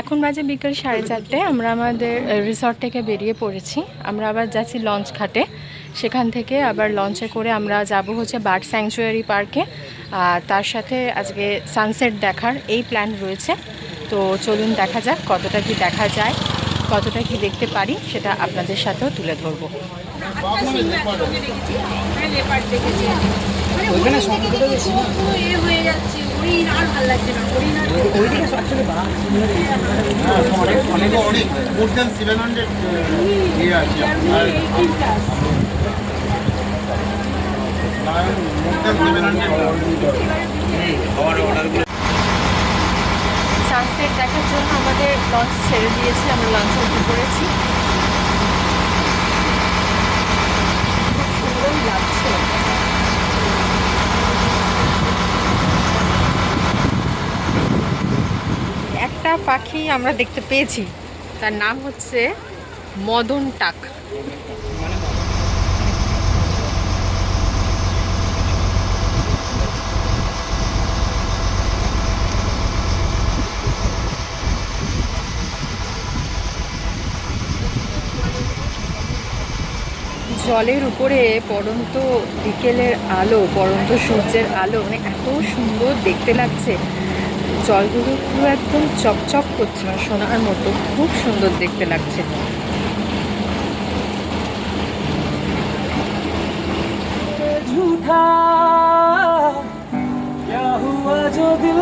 এখন বাজে বিকেল সাড়ে চারটে, আমরা আমাদের রিসর্ট থেকে বেরিয়ে পড়েছি। আমরা আবার যাচ্ছি লঞ্চ ঘাটে। সেখান থেকে আবার লঞ্চে করে আমরা যাব হচ্ছে বার্ড স্যাংচুয়ারি পার্কে। আর তার সাথে আজকে সানসেট দেখার এই প্ল্যান রয়েছে। তো চলুন দেখা যাক কতটা কি দেখা যায়, কতটা কি দেখতে পারি, সেটা আপনাদের সাথেও তুলে ধরবো। ওইখানে সবগুলো বেশি এ হয়ে যাচ্ছে। হরিণ আর ভালো লাগছে না। হরিণ আর ওইদিকে সবচেয়ে বাঘ অনেক অনেক অনেক মোর দেন সেভেন হান্ড্রেড ইয়ে আছে। আর এইটিনটা more than seven hundred sunset দেখার জন্য আমাদের লঞ্চ ছেড়ে দিয়েছে। আমরা লঞ্চে উঠে পড়েছি খুব সুন্দর লাগছে একটা পাখি আমরা দেখতে পেয়েছি। তার নাম হচ্ছে মদন টাক। জলের উপরে পড়ন্ত বিকেলের আলো, পড়ন্ত সূর্যের আলো মানে এত সুন্দর দেখতে লাগছে। জলগুলো পুরো একদম চকচক করছে মানে সোনার মতো খুব সুন্দর দেখতে লাগছে झूठा क्या हुआ जो दिल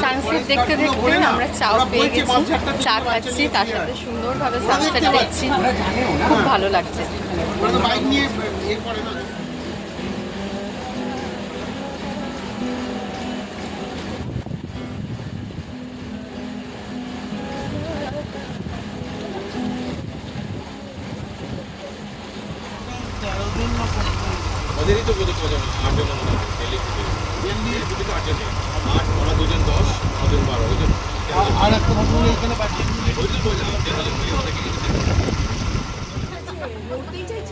সানসেট দেখতে দেখতে আমরা চাও পেয়ে গেছি চা খাচ্ছি তার সাথে সুন্দরভাবে সানসেট দেখছি খুব ভালো লাগছে। তো করে ওদেরই তো বোধ কজন আটজন ডেলি ছুটি। তো আটজন আট ওরা দুজন দশ ওদের বারো ওই জন্য আর একটা এখানে পাঠিয়ে ওই জন্য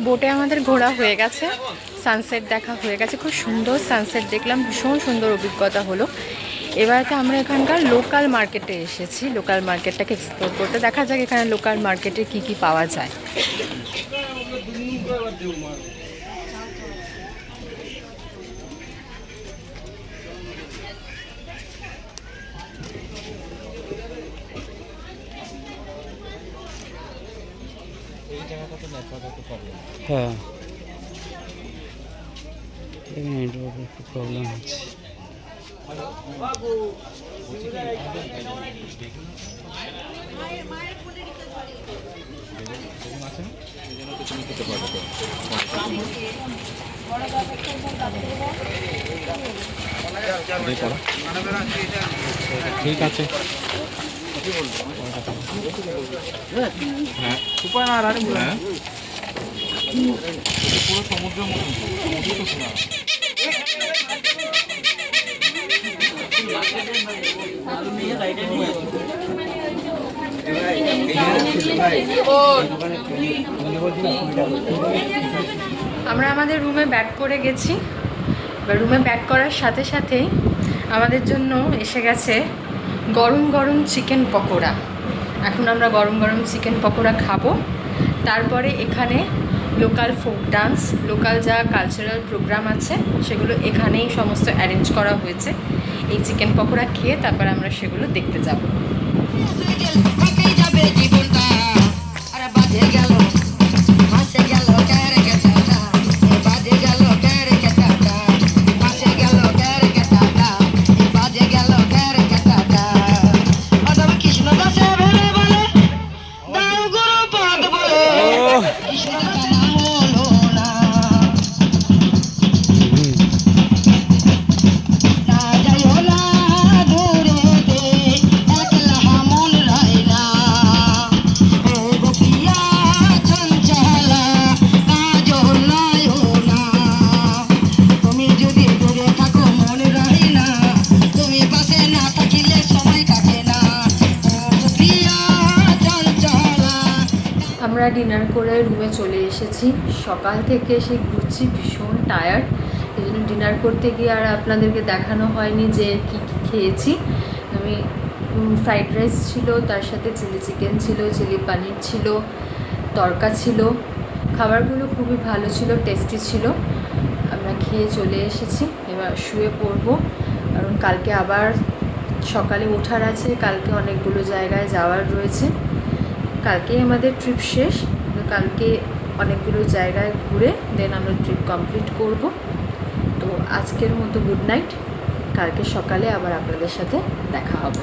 বোটে আমাদের ঘোরা হয়ে গেছে। সানসেট দেখা হয়ে গেছে। খুব সুন্দর সানসেট দেখলাম। ভীষণ সুন্দর অভিজ্ঞতা হলো। এবারে আমরা এখানকার লোকাল মার্কেটে এসেছি। লোকাল মার্কেটটাকে এক্সপ্লোর করতে দেখা যাক এখানে লোকাল মার্কেটে কি কি পাওয়া যায়। হ্যাঁ। নেটওয়ার্ক একটু প্রবলেম আছে ঠিক আছে। আমরা আমাদের রুমে ব্যাক করে গেছি। এবার রুমে ব্যাক করার সাথে সাথেই আমাদের জন্য এসে গেছে গরম গরম চিকেন পকোড়া। এখন আমরা গরম গরম চিকেন পকোড়া খাব। তারপরে এখানে লোকাল ফোক ডান্স লোকাল যা কালচারাল প্রোগ্রাম আছে, সেগুলো এখানেই সমস্ত অ্যারেঞ্জ করা হয়েছে। এই চিকেন পকোড়া খেয়ে তারপর আমরা সেগুলো দেখতে যাব। আমরা ডিনার করে রুমে চলে এসেছি। সকাল থেকে এসে ঘুরছি ভীষণ টায়ার্ড এই জন্য ডিনার করতে গিয়ে আর আপনাদেরকে দেখানো হয়নি যে কী কী খেয়েছি। আমি ফ্রাইড রাইস ছিল, তার সাথে চিলি চিকেন ছিল চিলি পানির ছিল, তরকা ছিল। খাবারগুলো খুবই ভালো ছিল টেস্টি ছিল। আমরা খেয়ে চলে এসেছি। এবার শুয়ে পড়ব। কারণ কালকে আবার সকালে ওঠার আছে। কালকে অনেকগুলো জায়গায় যাওয়ার রয়েছে। কালকেই আমাদের ট্রিপ শেষ। কালকে অনেকগুলো জায়গায় ঘুরে দেন আমরা ট্রিপ কমপ্লিট করব। তো আজকের মতো গুড নাইট কালকে সকালে আবার আপনাদের সাথে দেখা হবে।